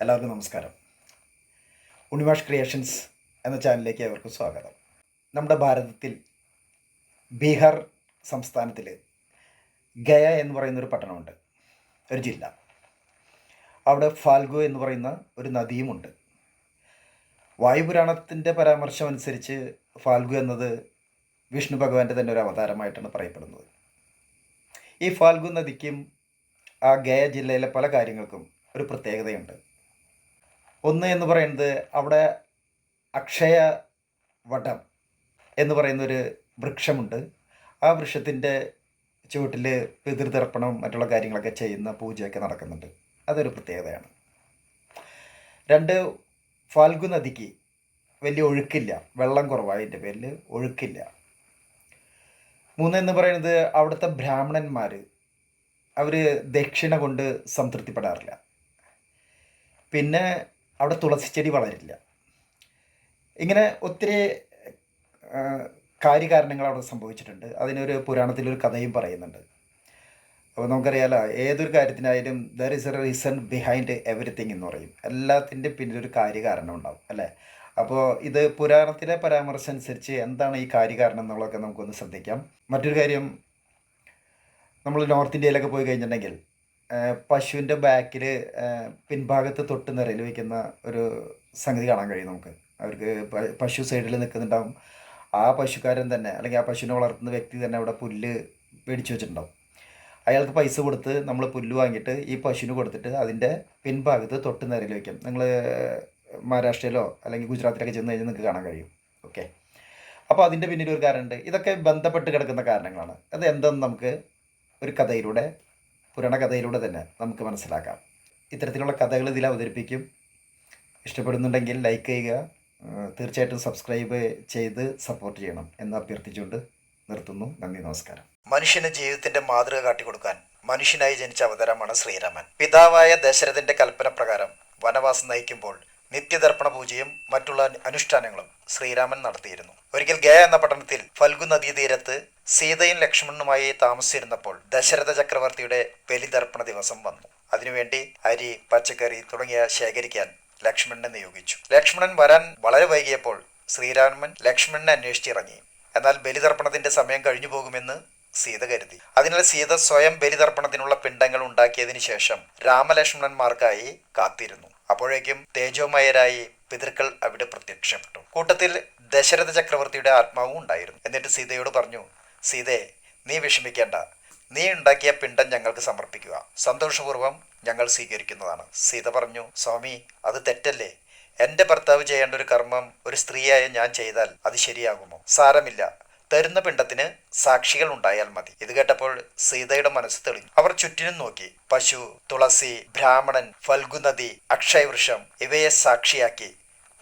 എല്ലാവർക്കും നമസ്കാരം. ഉണിവാഷ് ക്രിയേഷൻസ് എന്ന ചാനലിലേക്ക് ഏവർക്കും സ്വാഗതം. നമ്മുടെ ഭാരതത്തിൽ ബീഹാർ സംസ്ഥാനത്തിൽ ഗയ എന്ന് പറയുന്ന ഒരു പട്ടണമുണ്ട്. ഒരു ജില്ല. അവിടെ ഫാൽഗു എന്ന് പറയുന്ന ഒരു നദിയുമുണ്ട്. വായുപുരാണത്തിന്റെ പരാമർശം അനുസരിച്ച് ഫാൽഗു എന്നത് വിഷ്ണു ഭഗവാന്റെ തന്നെ ഒരു അവതാരമായിട്ടാണ് പറയപ്പെടുന്നത്. ഈ ഫാൽഗു നദിക്കും ആ ഗയ ജില്ലയിലെ പല കാര്യങ്ങൾക്കും ഒരു പ്രത്യേകതയുണ്ട്. ഒന്ന് എന്ന് പറയുന്നത് അവിടെ അക്ഷയ വടം എന്ന് പറയുന്നൊരു വൃക്ഷമുണ്ട്. ആ വൃക്ഷത്തിന്റെ ചുവട്ടിൽ പിതൃതർപ്പണം മറ്റുള്ള കാര്യങ്ങളൊക്കെ ചെയ്യുന്ന പൂജയൊക്കെ നടക്കുന്നുണ്ട്. അതൊരു പ്രത്യേകതയാണ്. രണ്ട് ഫാൽഗു നദിക്ക് വലിയ ഒഴുക്കില്ല. വെള്ളം കുറവായതിന്റെ പേരിൽ ഒഴുക്കില്ല. മൂന്നെന്ന് പറയുന്നത് അവിടുത്തെ ബ്രാഹ്മണന്മാർ അവർ ദക്ഷിണ കൊണ്ട് സംതൃപ്തിപ്പെടാറില്ല. പിന്നെ അവിടെ തുളസി ചെടി വളരില്ല. ഇങ്ങനെ ഒത്തിരി കാര്യകാരണങ്ങൾ അവിടെ സംഭവിച്ചിട്ടുണ്ട്. അതിനൊരു പുരാണത്തിലൊരു കഥയും പറയുന്നുണ്ട്. അപ്പോൾ നമുക്കറിയാലോ ഏതൊരു കാര്യത്തിനായാലും there is a reason behind everything എന്ന് പറയും. എല്ലാത്തിന്റെ പിന്നിലൊരു കാര്യകാരണം ഉണ്ടാവും അല്ലേ? അപ്പോൾ ഇത് പുരാണത്തിലെ പരാമർശം അനുസരിച്ച് എന്താണ് ഈ കാര്യകാരണം എന്നുള്ളതൊക്കെ നമുക്കൊന്ന് ശ്രദ്ധിക്കാം. മറ്റൊരു കാര്യം നമ്മൾ നോർത്ത് ഇന്ത്യയിലൊക്കെ പോയി കഴിഞ്ഞിട്ടുണ്ടെങ്കിൽ പശുവിന്റെ ബാക്കിൽ പിൻഭാഗത്ത് തൊട്ട് നിറയിൽ വയ്ക്കുന്ന ഒരു സംഗതി കാണാൻ കഴിയും നമുക്ക്. അവർക്ക് പശു സൈഡിൽ നിൽക്കുന്നുണ്ടാവും. ആ പശുക്കാരൻ തന്നെ അല്ലെങ്കിൽ ആ പശുവിനെ വളർത്തുന്ന വ്യക്തി തന്നെ അവിടെ പുല്ല് മേടിച്ചു വെച്ചിട്ടുണ്ടാവും. അയാൾക്ക് പൈസ കൊടുത്ത് നമ്മൾ പുല്ല് വാങ്ങിയിട്ട് ഈ പശുവിന് കൊടുത്തിട്ട് അതിന്റെ പിൻഭാഗത്ത് തൊട്ട് നിരയിൽ വയ്ക്കാം നിങ്ങൾ മഹാരാഷ്ട്രയിലോ അല്ലെങ്കിൽ ഗുജറാത്തിലൊക്കെ ചെന്ന് കഴിഞ്ഞാൽ നിങ്ങൾക്ക് കാണാൻ കഴിയും. ഓക്കെ? അപ്പോൾ അതിന്റെ പിന്നിൽ ഒരു കാരണമുണ്ട് ഇതൊക്കെ ബന്ധപ്പെട്ട് കിടക്കുന്ന കാരണങ്ങളാണ്. അത് എന്തെന്ന് നമുക്ക് ഒരു കഥയിലൂടെ പുരാണ കഥയിലൂടെ തന്നെ നമുക്ക് മനസ്സിലാക്കാം. ഇത്തരത്തിലുള്ള കഥകൾ ഇതിൽ അവതരിപ്പിക്കും. ഇഷ്ടപ്പെടുന്നുണ്ടെങ്കിൽ ലൈക്ക് ചെയ്യുക. തീർച്ചയായിട്ടും സബ്സ്ക്രൈബ് ചെയ്ത് സപ്പോർട്ട് ചെയ്യണം എന്ന് അഭ്യർത്ഥിച്ചുകൊണ്ട് നിർത്തുന്നു. നന്ദി നമസ്കാരം. മനുഷ്യന് ജീവിതത്തിന്റെ മാതൃക കാട്ടിക്കൊടുക്കാൻ മനുഷ്യനായി ജനിച്ച അവതാരമാണ് ശ്രീരാമൻ. പിതാവായ ദശരഥന്റെ കൽപ്പന പ്രകാരം വനവാസം നയിക്കുമ്പോൾ നിത്യതർപ്പണ പൂജയും മറ്റുള്ള അനുഷ്ഠാനങ്ങളും ശ്രീരാമൻ നടത്തിയിരുന്നു. ഒരിക്കൽ ഗയ എന്ന പട്ടണത്തിൽ ഫൽഗു നദീതീരത്ത് സീതയും ലക്ഷ്മണനുമായി താമസിച്ചിരുന്നപ്പോൾ ദശരഥ ചക്രവർത്തിയുടെ ബലിതർപ്പണ ദിവസം വന്നു. അതിനുവേണ്ടി അരി പച്ചക്കറി തുടങ്ങിയ ശേഖരിക്കാൻ ലക്ഷ്മണനെ നിയോഗിച്ചു. ലക്ഷ്മണൻ വരാൻ വളരെ വൈകിയപ്പോൾ ശ്രീരാമൻ ലക്ഷ്മണനെ അന്വേഷിച്ചിറങ്ങി. എന്നാൽ ബലിതർപ്പണത്തിന്റെ സമയം കഴിഞ്ഞു പോകുമെന്ന് സീത കരുതി. അതിനാൽ സീത സ്വയം ബലിതർപ്പണത്തിനുള്ള പിണ്ടങ്ങൾ ഉണ്ടാക്കിയതിനു ശേഷം രാമലക്ഷ്മണന്മാർക്കായി കാത്തിരുന്നു. അപ്പോഴേക്കും തേജോമയരായി പിതൃക്കൾ അവിടെ പ്രത്യക്ഷപ്പെട്ടു. കൂട്ടത്തിൽ ദശരഥ ചക്രവർത്തിയുടെ ആത്മാവും ഉണ്ടായിരുന്നു. എന്നിട്ട് സീതയോട് പറഞ്ഞു സീതേ നീ വിഷമിക്കേണ്ട. നീ ഉണ്ടാക്കിയ പിണ്ടം ഞങ്ങൾക്ക് സമർപ്പിക്കുക. സന്തോഷപൂർവം ഞങ്ങൾ സ്വീകരിക്കുന്നതാണ്. സീത പറഞ്ഞു സ്വാമി അത് തെറ്റല്ലേ? എന്റെ ഭർത്താവ് ചെയ്യേണ്ട ഒരു കർമ്മം ഒരു സ്ത്രീയായ ഞാൻ ചെയ്താൽ അത് ശരിയാകുമോ? സാരമില്ല. തരുന്ന പിണ്ടത്തിന് സാക്ഷികൾ ഉണ്ടായാൽ മതി. ഇത് കേട്ടപ്പോൾ സീതയുടെ മനസ്സ് തെളിഞ്ഞു. അവർ ചുറ്റിനും നോക്കി. പശു തുളസി ബ്രാഹ്മണൻ ഫൽഗുനദി അക്ഷയവൃക്ഷം ഇവയെ സാക്ഷിയാക്കി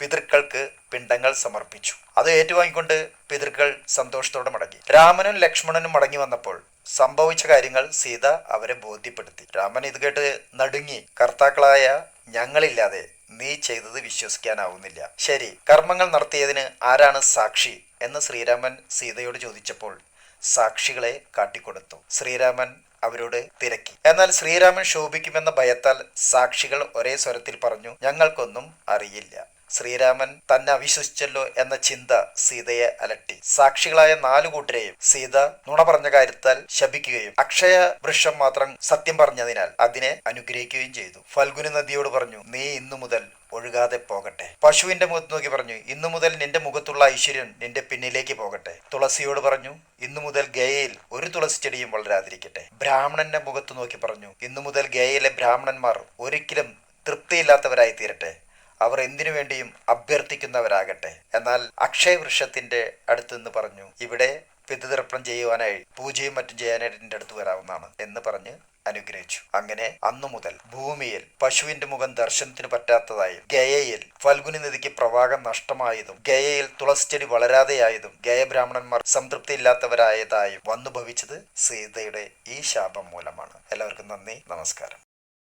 പിതൃക്കൾക്ക് പിണ്ടങ്ങൾ സമർപ്പിച്ചു. അത് ഏറ്റുവാങ്ങിക്കൊണ്ട് പിതൃക്കൾ സന്തോഷത്തോടെ മടങ്ങി. രാമനും ലക്ഷ്മണനും മടങ്ങി വന്നപ്പോൾ സംഭവിച്ച കാര്യങ്ങൾ സീത അവരെ ബോധ്യപ്പെടുത്തി. രാമൻ ഇത് കേട്ട് നടുങ്ങി കർത്താക്കളായ ഞങ്ങളില്ലാതെ നീ ചെയ്തത് വിശ്വസിക്കാനാവുന്നില്ല. ശരി കർമ്മങ്ങൾ നടത്തിയതിന് ആരാണ് സാക്ഷി? എന്ന് ശ്രീരാമൻ സീതയോട് ചോദിച്ചപ്പോൾ സാക്ഷികളെ കാട്ടിക്കൊടുത്തു. ശ്രീരാമൻ അവരോട് തിരക്കി. എന്നാൽ ശ്രീരാമൻ ശോഭിക്കുമെന്ന ഭയത്താൽ സാക്ഷികൾ ഒരേ സ്വരത്തിൽ പറഞ്ഞു ഞങ്ങൾക്കൊന്നും അറിയില്ല. ശ്രീരാമൻ തന്നെ അവിശ്വസിച്ചല്ലോ എന്ന ചിന്ത സീതയെ അലട്ടി. സാക്ഷികളായ നാലു കൂട്ടരെയും സീത നുണ പറഞ്ഞ കാര്യത്താൽ ശപിക്കുകയും അക്ഷയ വൃക്ഷം മാത്രം സത്യം പറഞ്ഞതിനാൽ അതിനെ അനുഗ്രഹിക്കുകയും ചെയ്തു. ഫൽഗുനി നദിയോട് പറഞ്ഞു നീ ഇന്നു മുതൽ ഒഴുകാതെ പോകട്ടെ. പശുവിന്റെ മുഖത്ത് നോക്കി പറഞ്ഞു ഇന്നു മുതൽ നിന്റെ മുഖത്തുള്ള ഐശ്വര്യം നിന്റെ പിന്നിലേക്ക് പോകട്ടെ. തുളസിയോട് പറഞ്ഞു ഇന്നു മുതൽ ഗയയിൽ ഒരു തുളസി ചെടിയും വളരാതിരിക്കട്ടെ. ബ്രാഹ്മണന്റെ മുഖത്ത് നോക്കി പറഞ്ഞു ഇന്നു മുതൽ ഗയയിലെ ബ്രാഹ്മണന്മാർ ഒരിക്കലും തൃപ്തിയില്ലാത്തവരായി തീരട്ടെ അവർ എന്തിനു വേണ്ടിയും അഭ്യർത്ഥിക്കുന്നവരാകട്ടെ. എന്നാൽ അക്ഷയവൃക്ഷത്തിന്റെ അടുത്ത് നിന്ന് പറഞ്ഞു ഇവിടെ പിതൃതർപ്പണം ചെയ്യുവാനായി പൂജയും മറ്റും ചെയ്യാനായിട്ട് അടുത്ത് വരാവുന്നതാണ് എന്ന് പറഞ്ഞ് അനുഗ്രഹിച്ചു. അങ്ങനെ അന്നു മുതൽ ഭൂമിയിൽ പശുവിന്റെ മുഖം ദർശനത്തിന് പറ്റാത്തതായും ഗയയിൽ ഫൽഗുനി നദിക്ക് പ്രവാഹം നഷ്ടമായതും ഗയയിൽ തുളസിച്ചെടി വളരാതെയായതും ഗയ ബ്രാഹ്മണന്മാർ സംതൃപ്തിയില്ലാത്തവരായതായും വന്നു ഭവിച്ചത് സീതയുടെ ഈ ശാപം മൂലമാണ്. എല്ലാവർക്കും നന്ദി നമസ്കാരം.